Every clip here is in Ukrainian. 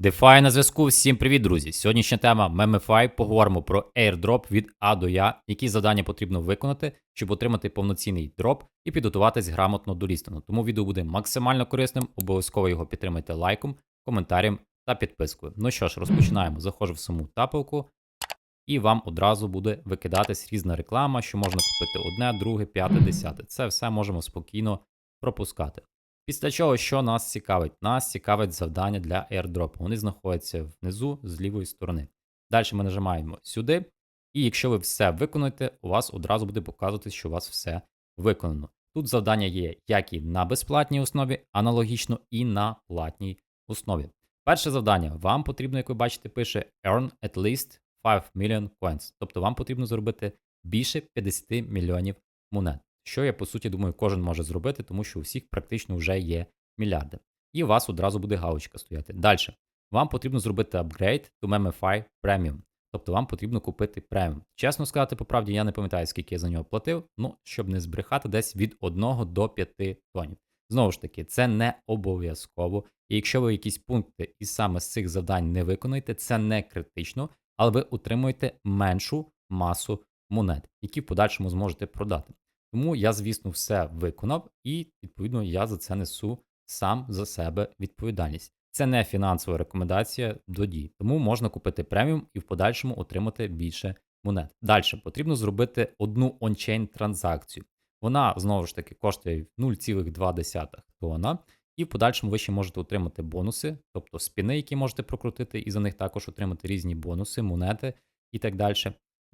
DeFi на зв'язку. Всім привіт, друзі! Сьогоднішня тема Memify. Поговоримо про airdrop від А до Я, які завдання потрібно виконати, щоб отримати повноцінний дроп і підготуватись грамотно до лістингу. Тому відео буде максимально корисним. Обов'язково його підтримайте лайком, коментарем та підпискою. Ну що ж, розпочинаємо. Заходжу в саму тапелку, і вам одразу буде викидатись різна реклама, що можна купити одне, друге, п'яте, десяте. Це все можемо спокійно пропускати. Після чого, що нас цікавить? Нас цікавить завдання для airdrop. Вони знаходяться внизу з лівої сторони. Далі ми нажимаємо сюди, і якщо ви все виконаєте, у вас одразу буде показувати, що у вас все виконано. Тут завдання є як і на безплатній основі, аналогічно і на платній основі. Перше завдання вам потрібно, як ви бачите, пише Earn at least 5 million coins. Тобто вам потрібно зробити більше 50 мільйонів монет що я по суті думаю, кожен може зробити, тому що у всіх практично вже є мільярди. І у вас одразу буде галочка стояти. Далі. Вам потрібно зробити апгрейд до Memify Premium. Тобто вам потрібно купити преміум. Чесно сказати, по правді, я не пам'ятаю, скільки я за нього платив, ну, щоб не збрехати, десь від 1 до 5 тонів. Знову ж таки, це не обов'язково. І якщо ви якісь пункти із саме з цих завдань не виконуєте, це не критично, але ви отримуєте меншу масу монет, які в подальшому зможете продати. Тому я, звісно, все виконав, і відповідно я за це несу сам за себе відповідальність. Це не фінансова рекомендація до дій, тому можна купити преміум і в подальшому отримати більше монет. Далі потрібно зробити одну ончейн транзакцію. Вона знову ж таки коштує 0,2 тона, і в подальшому ви ще можете отримати бонуси, тобто спіни, які можете прокрутити, і за них також отримати різні бонуси, монети і так далі.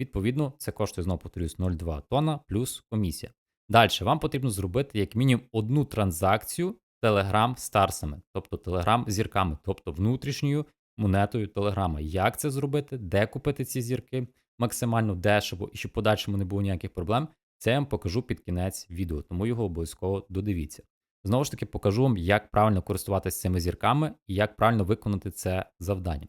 Відповідно, це коштує знову повторюсь 0,2 тонна плюс комісія. Далі вам потрібно зробити як мінімум одну транзакцію Telegram старсами, тобто Telegram зірками, тобто внутрішньою монетою Телеграма. Як це зробити, де купити ці зірки максимально дешево і щоб подальшому не було ніяких проблем, це я вам покажу під кінець відео, тому його обов'язково додивіться. Знову ж таки, покажу вам, як правильно користуватися цими зірками і як правильно виконати це завдання.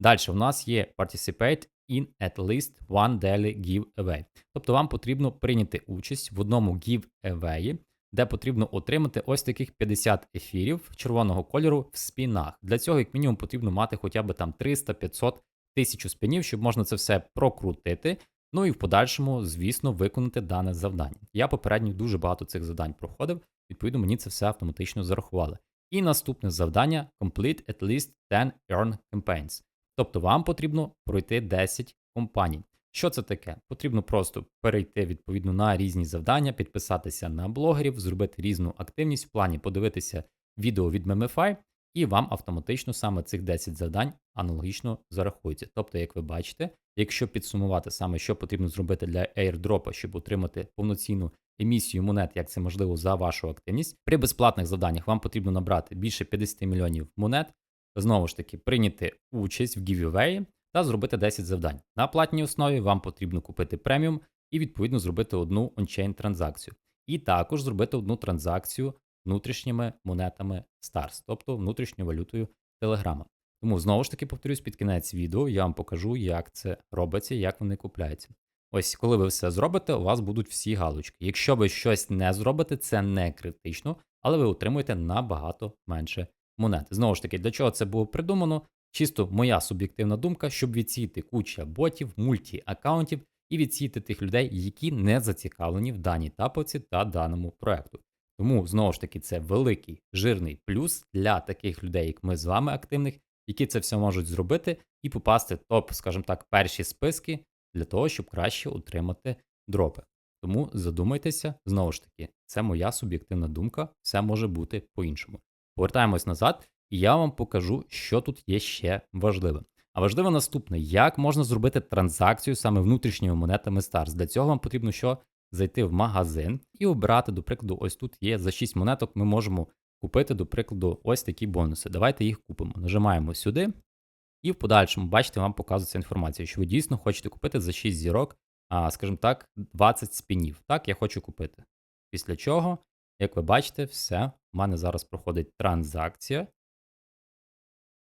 Далі у нас є Participate in at least one daily giveaway. Тобто вам потрібно прийняти участь в одному giveaway, де потрібно отримати ось таких 50 ефірів червоного кольору в спінах. Для цього, як мінімум, потрібно мати хоча б там 300-500 тисяч спінів, щоб можна це все прокрутити. Ну і в подальшому, звісно, виконати дане завдання. Я попередньо дуже багато цих завдань проходив, відповідно, мені це все автоматично зарахували. І наступне завдання complete at least 10 earn campaigns. Тобто вам потрібно пройти 10 компаній. Що це таке? Потрібно просто перейти відповідно на різні завдання, підписатися на блогерів, зробити різну активність в плані, подивитися відео від Memify, і вам автоматично саме цих 10 завдань аналогічно зарахується. Тобто, як ви бачите, якщо підсумувати саме, що потрібно зробити для airdrop, щоб отримати повноцінну емісію монет, як це можливо за вашу активність, при безплатних завданнях вам потрібно набрати більше 50 мільйонів монет знову ж таки прийняти участь в giveaway та зробити 10 завдань. На платній основі вам потрібно купити преміум і відповідно зробити одну ончейн транзакцію. І також зробити одну транзакцію внутрішніми монетами STARS, тобто внутрішньою валютою Телеграма. Тому знову ж таки повторюсь під кінець відео, я вам покажу, як це робиться, як вони купляються. Ось, коли ви все зробите, у вас будуть всі галочки. Якщо ви щось не зробите, це не критично, але ви отримуєте набагато менше монети. Знову ж таки, для чого це було придумано? Чисто моя суб'єктивна думка, щоб відсіяти куча ботів, мульті-аккаунтів і відсіяти тих людей, які не зацікавлені в даній таповці та даному проекту. Тому, знову ж таки, це великий жирний плюс для таких людей, як ми з вами, активних, які це все можуть зробити і попасти в топ, скажімо так, перші списки для того, щоб краще отримати дропи. Тому задумайтеся, знову ж таки, це моя суб'єктивна думка, все може бути по-іншому. Повертаємось назад, і я вам покажу, що тут є ще важливе. А важливе наступне, як можна зробити транзакцію саме внутрішніми монетами Stars. Для цього вам потрібно що зайти в магазин і обрати, до прикладу, ось тут є за 6 монеток, ми можемо купити, до прикладу, ось такі бонуси. Давайте їх купимо. Нажимаємо сюди, і в подальшому, бачите, вам показується інформація, що ви дійсно хочете купити за 6 зірок, а, скажімо так, 20 спінів. Так, я хочу купити. Після чого як ви бачите, все, у мене зараз проходить транзакція.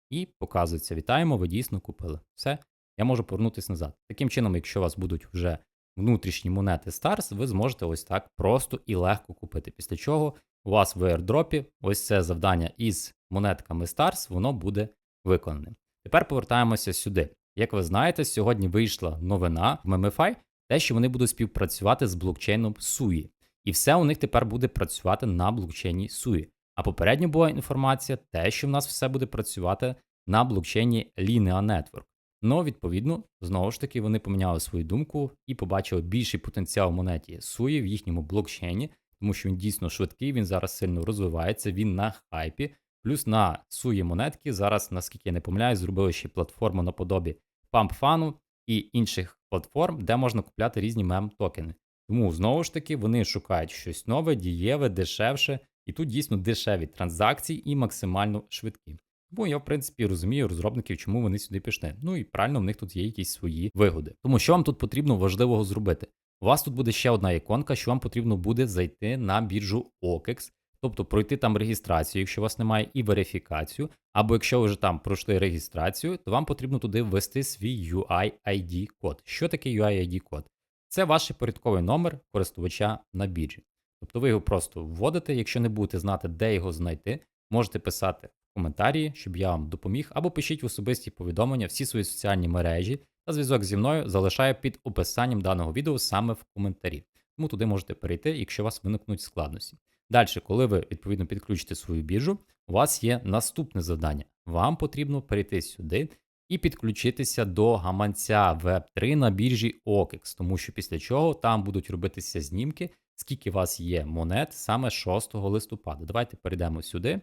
І показується: вітаємо, ви дійсно купили. Все, я можу повернутися назад. Таким чином, якщо у вас будуть вже внутрішні монети Stars, ви зможете ось так просто і легко купити. Після чого у вас в airdrop ось це завдання із монетками Stars, воно буде виконаним. Тепер повертаємося сюди. Як ви знаєте, сьогодні вийшла новина в MMFI, те, що вони будуть співпрацювати з блокчейном SUI. І все у них тепер буде працювати на блокчейні SUI. А попередньо була інформація, те, що в нас все буде працювати на блокчейні Linea Network. Ну, відповідно, знову ж таки, вони поміняли свою думку і побачили більший потенціал монеті SUI в їхньому блокчейні, тому що він дійсно швидкий, він зараз сильно розвивається, він на хайпі. Плюс на SUI монетки зараз, наскільки я не помиляюсь, зробили ще платформу наподобі PumpFun і інших платформ, де можна купляти різні мем-токени. Тому знову ж таки вони шукають щось нове, дієве, дешевше, і тут дійсно дешеві транзакції і максимально швидкі. Тому я, в принципі, розумію розробників, чому вони сюди пішли. Ну і правильно, в них тут є якісь свої вигоди. Тому що вам тут потрібно важливого зробити? У вас тут буде ще одна іконка, що вам потрібно буде зайти на біржу OKEX, тобто пройти там реєстрацію, якщо у вас немає, і верифікацію. Або якщо ви вже там пройшли реєстрацію, то вам потрібно туди ввести свій UIID код. Що таке UIID код? Це ваш порядковий номер користувача на біржі. Тобто ви його просто вводите, якщо не будете знати, де його знайти, можете писати в коментарі, щоб я вам допоміг, або пишіть в особисті повідомлення всі свої соціальні мережі та зв'язок зі мною залишаю під описанням даного відео саме в коментарі. Тому туди можете перейти, якщо у вас виникнуть складності. Далі, коли ви відповідно підключите свою біржу, у вас є наступне завдання. Вам потрібно перейти сюди і підключитися до гаманця Web3 на біржі OKEX, тому що після чого там будуть робитися знімки, скільки у вас є монет саме 6 листопада. Давайте перейдемо сюди.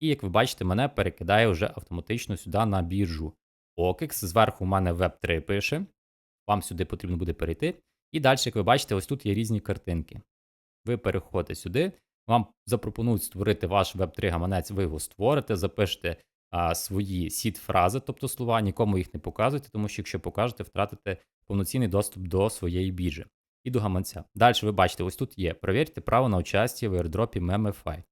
І як ви бачите, мене перекидає вже автоматично сюди на біржу OKEX. Зверху у мене Web3 пише. Вам сюди потрібно буде перейти. І далі, як ви бачите, ось тут є різні картинки. Ви переходите сюди, вам запропонують створити ваш Web3 гаманець, ви його створите, запишете а, свої сід-фрази, тобто слова, нікому їх не показуйте, тому що якщо покажете, втратите повноцінний доступ до своєї біржі і до гаманця. Далі ви бачите, ось тут є. Провірте право на участі в airdropі MemFi.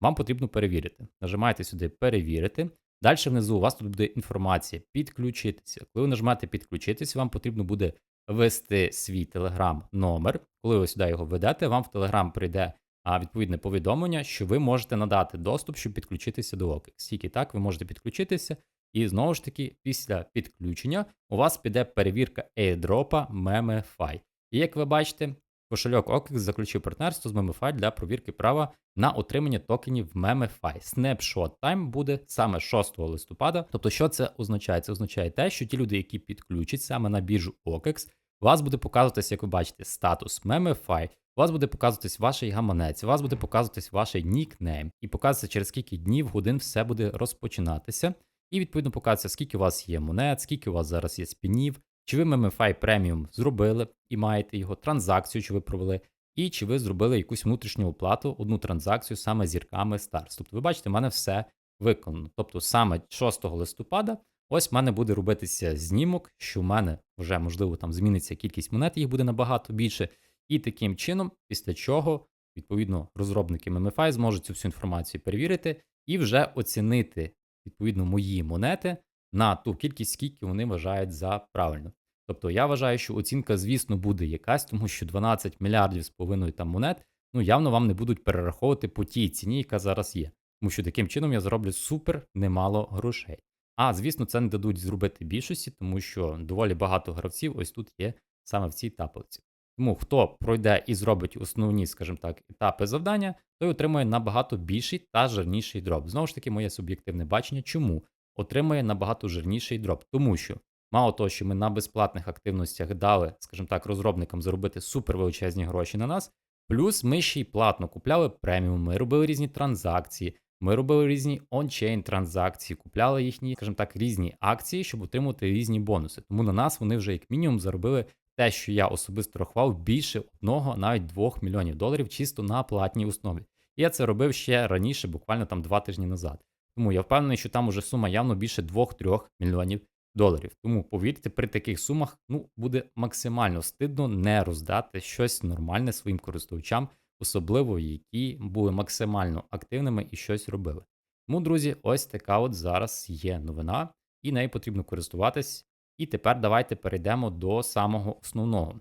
Вам потрібно перевірити. Нажимаєте сюди перевірити. Далі внизу у вас тут буде інформація підключитися. Коли ви нажмете підключитися, вам потрібно буде ввести свій телеграм номер. Коли ви сюди його введете, вам в телеграм прийде відповідне повідомлення, що ви можете надати доступ, щоб підключитися до OKEX. Тільки так ви можете підключитися. І знову ж таки, після підключення у вас піде перевірка airdropa MemeFi. І як ви бачите, кошельок OKEX заключив партнерство з MemeFi для провірки права на отримання токенів MemeFi. Snapshot Time буде саме 6 листопада. Тобто, що це означає? Це означає те, що ті люди, які підключать саме на біржу OKEX, у вас буде показуватися, як ви бачите, статус MemeFi, у вас буде показуватись ваш гаманець, у вас буде показуватись ваш нікнейм, і показується, через скільки днів, годин все буде розпочинатися. І відповідно показується, скільки у вас є монет, скільки у вас зараз є спінів, чи ви MemeFi Premium зробили і маєте його транзакцію, чи ви провели, і чи ви зробили якусь внутрішню оплату, одну транзакцію саме зірками Stars. Тобто, ви бачите, в мене все виконано. Тобто, саме 6 листопада, ось в мене буде робитися знімок, що в мене вже можливо там зміниться кількість монет, їх буде набагато більше. І таким чином, після чого, відповідно, розробники MemeFi зможуть цю всю інформацію перевірити і вже оцінити відповідно мої монети на ту кількість, скільки вони вважають за правильно. Тобто я вважаю, що оцінка, звісно, буде якась, тому що 12 мільярдів з половиною там монет, ну явно вам не будуть перераховувати по тій ціні, яка зараз є. Тому що таким чином я зароблю супер немало грошей. А звісно, це не дадуть зробити більшості, тому що доволі багато гравців ось тут є саме в цій таблиці. Тому хто пройде і зробить основні, скажімо так, етапи завдання, той отримує набагато більший та жирніший дроп. Знову ж таки, моє суб'єктивне бачення, чому отримує набагато жирніший дроп, тому що. Мало того, що ми на безплатних активностях дали, скажімо так, розробникам заробити супер величезні гроші на нас. Плюс ми ще й платно купляли преміум, ми робили різні транзакції, ми робили різні ончейн транзакції, купляли їхні, скажімо так, різні акції, щоб отримати різні бонуси. Тому на нас вони вже як мінімум заробили те, що я особисто рахував більше одного, навіть двох мільйонів доларів чисто на платній основі. Я це робив ще раніше, буквально там два тижні назад. Тому я впевнений, що там уже сума явно більше 2-3 мільйонів доларів. Тому повірте, при таких сумах ну, буде максимально стидно не роздати щось нормальне своїм користувачам, особливо які були максимально активними і щось робили. Тому, друзі, ось така от зараз є новина, і нею потрібно користуватись. І тепер давайте перейдемо до самого основного.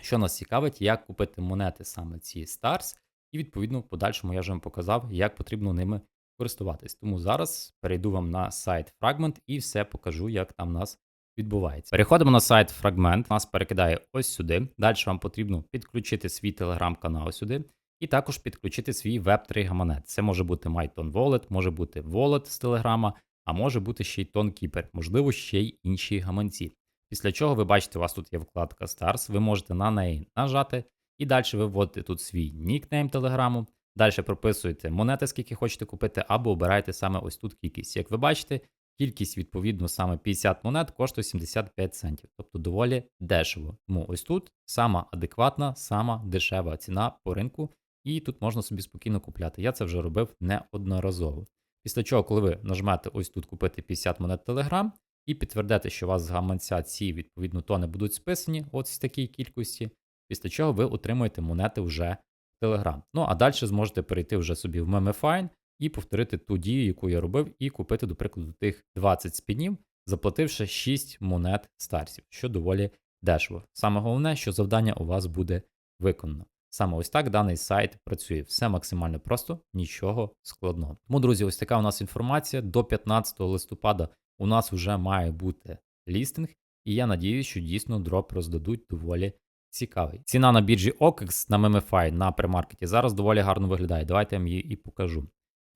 Що нас цікавить, як купити монети саме ці Stars, і відповідно в подальшому я вже вам показав, як потрібно ними користуватись. Тому зараз перейду вам на сайт Fragment і все покажу, як там нас відбувається. Переходимо на сайт Fragment, нас перекидає ось сюди. Далі вам потрібно підключити свій телеграм-канал сюди. І також підключити свій Web3 гаманець. Це може бути MyTon Wallet, може бути Wallet з Телеграма, а може бути ще й TonKeeper, можливо, ще й інші гаманці. Після чого ви бачите, у вас тут є вкладка Stars, ви можете на неї нажати, і далі ви вводите тут свій нікнейм Телеграму. Далі прописуєте монети, скільки хочете купити, або обираєте саме ось тут кількість. Як ви бачите, кількість, відповідно, саме 50 монет коштує 75 центів, тобто доволі дешево. Тому ось тут сама адекватна, сама дешева ціна по ринку, і тут можна собі спокійно купляти. Я це вже робив неодноразово. Після чого, коли ви нажмете ось тут купити 50 монет Telegram і підтвердите, що у вас з гаманця ці відповідно тони будуть списані, ось в такій кількості, після чого ви отримуєте монети вже в Telegram. Ну а далі зможете перейти вже собі в Memefine і повторити ту дію, яку я робив, і купити, до прикладу, тих 20 спінів, заплативши 6 монет старсів, що доволі дешево. Саме головне, що завдання у вас буде виконано. Саме ось так даний сайт працює. Все максимально просто, нічого складного. Тому, друзі, ось така у нас інформація. До 15 листопада у нас вже має бути лістинг, і я надіюсь, що дійсно дроп роздадуть доволі цікавий. Ціна на біржі OKEX на MMFI на премаркеті зараз доволі гарно виглядає. Давайте я вам її і покажу.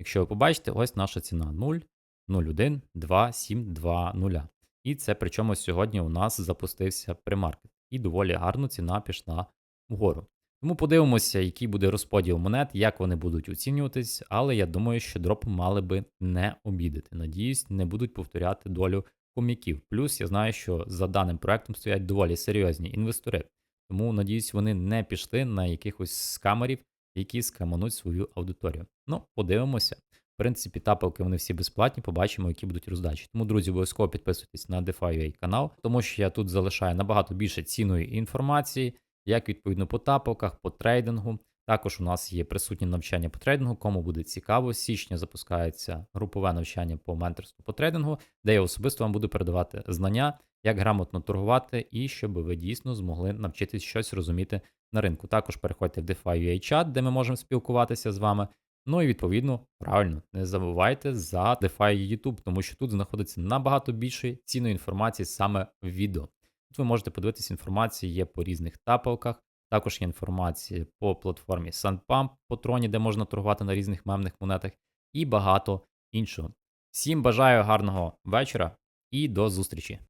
Якщо ви побачите, ось наша ціна 0, 0,1, 2, 7, 2, 0. І це причому сьогодні у нас запустився премаркет. І доволі гарно ціна пішла вгору. Тому подивимося, який буде розподіл монет, як вони будуть оцінюватись, але я думаю, що дроп мали би не обідати. Надіюсь, не будуть повторяти долю коміків. Плюс я знаю, що за даним проектом стоять доволі серйозні інвестори. Тому, надіюсь, вони не пішли на якихось скамерів, які скамануть свою аудиторію. Ну, подивимося. В принципі, тапелки вони всі безплатні, побачимо, які будуть роздачі. Тому, друзі, обов'язково підписуйтесь на DeFi канал, тому що я тут залишаю набагато більше цінної інформації як відповідно по тапоках, по трейдингу. Також у нас є присутні навчання по трейдингу, кому буде цікаво. З січня запускається групове навчання по менторству по трейдингу, де я особисто вам буду передавати знання, як грамотно торгувати, і щоб ви дійсно змогли навчитись щось розуміти на ринку. Також переходьте в DeFi чат, де ми можемо спілкуватися з вами. Ну і відповідно, правильно, не забувайте за DeFi YouTube, тому що тут знаходиться набагато більше цінної інформації саме в відео. Тут ви можете подивитись, інформація є по різних тапелках. Також є інформація по платформі SunPump по троні, де можна торгувати на різних мемних монетах, і багато іншого. Всім бажаю гарного вечора і до зустрічі!